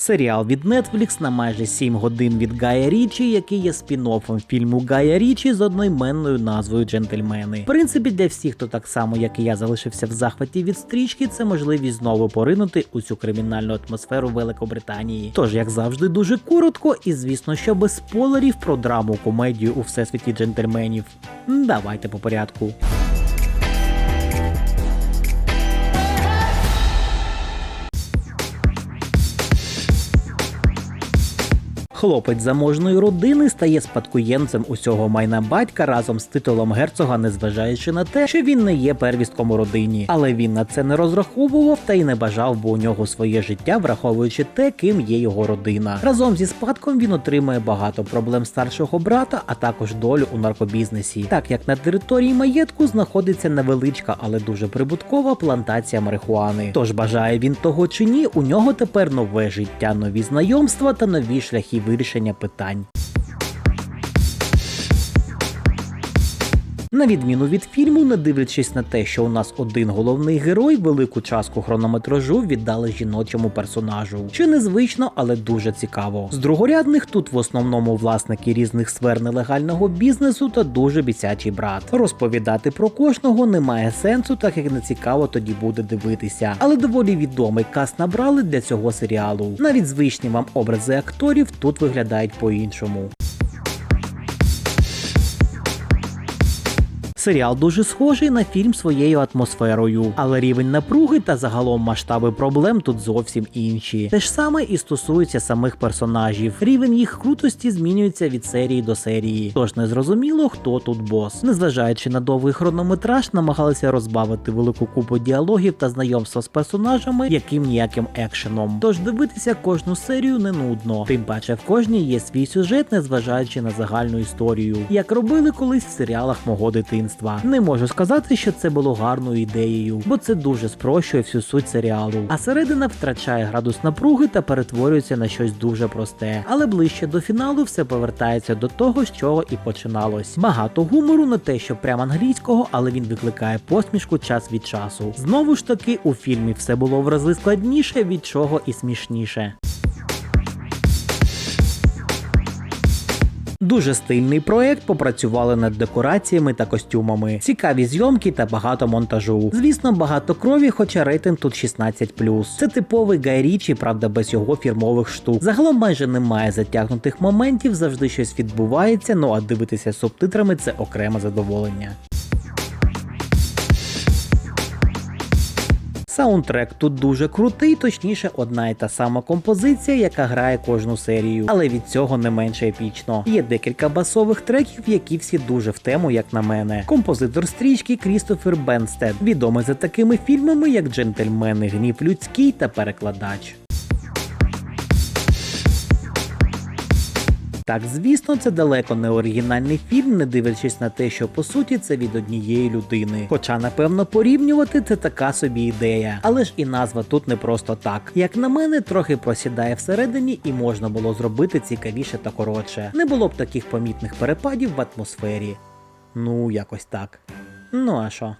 Серіал від Netflix на майже 7 годин від Гая Річі, який є спін-оффом фільму Гая Річі з одноіменною назвою Джентльмени. В принципі, для всіх, хто так само, як і я, залишився в захваті від стрічки, це можливість знову поринути у цю кримінальну атмосферу Великобританії. Тож, як завжди, дуже коротко, і звісно, що без спойлерів про драму комедію у всесвіті джентльменів. Давайте по порядку. Хлопець заможної родини стає спадкоємцем усього майна батька разом з титулом герцога, незважаючи на те, що він не є первістком у родині. Але він на це не розраховував та й не бажав, бо у нього своє життя, враховуючи те, ким є його родина. Разом зі спадком він отримує багато проблем старшого брата, а також долю у наркобізнесі, так як на території маєтку знаходиться невеличка, але дуже прибуткова плантація марихуани. Тож бажає він того чи ні, у нього тепер нове життя, нові знайомства та нові шляхи вирішення питань. На відміну від фільму, не дивлячись на те, що у нас один головний герой, велику частку хронометражу віддали жіночому персонажу, що незвично, але дуже цікаво. З другорядних тут в основному власники різних сфер нелегального бізнесу та дуже бісячий брат. Розповідати про кожного немає сенсу, так як не цікаво тоді буде дивитися. Але доволі відомий каст набрали для цього серіалу. Навіть звичні вам образи акторів тут виглядають по-іншому. Серіал дуже схожий на фільм своєю атмосферою, але рівень напруги та загалом масштаби проблем тут зовсім інші. Те ж саме і стосується самих персонажів. Рівень їх крутості змінюється від серії до серії, тож не зрозуміло, хто тут бос. Незважаючи на довгий хронометраж, намагалися розбавити велику купу діалогів та знайомства з персонажами, яким ніяким екшеном. Тож дивитися кожну серію не нудно. Тим паче в кожній є свій сюжет, незважаючи на загальну історію, як робили колись в серіалах мого дитинства. Не можу сказати, що це було гарною ідеєю, бо це дуже спрощує всю суть серіалу. А середина втрачає градус напруги та перетворюється на щось дуже просте. Але ближче до фіналу все повертається до того, з чого і починалось. Багато гумору, не те, що прямо англійського, але він викликає посмішку час від часу. Знову ж таки, у фільмі все було в рази складніше, від чого і смішніше. Дуже стильний проект, попрацювали над декораціями та костюмами, цікаві зйомки та багато монтажу. Звісно, багато крові, хоча рейтинг тут 16+. Це типовий Гай Річі, правда, без його фірмових штук. Загалом майже немає затягнутих моментів, завжди щось відбувається. Ну а дивитися субтитрами це окреме задоволення. Саундтрек тут дуже крутий, точніше, одна й та сама композиція, яка грає кожну серію, але від цього не менше епічно. Є декілька басових треків, які всі дуже в тему, як на мене. Композитор стрічки Крістофер Бенстед, відомий за такими фільмами, як Джентльмени, Гнів людський та Перекладач. Так, звісно, це далеко не оригінальний фільм, не дивлячись на те, що по суті це від однієї людини. Хоча, напевно, порівнювати це така собі ідея. Але ж і назва тут не просто так. Як на мене, трохи просідає всередині і можна було зробити цікавіше та коротше. Не було б таких помітних перепадів в атмосфері. Ну, якось так. Ну а що?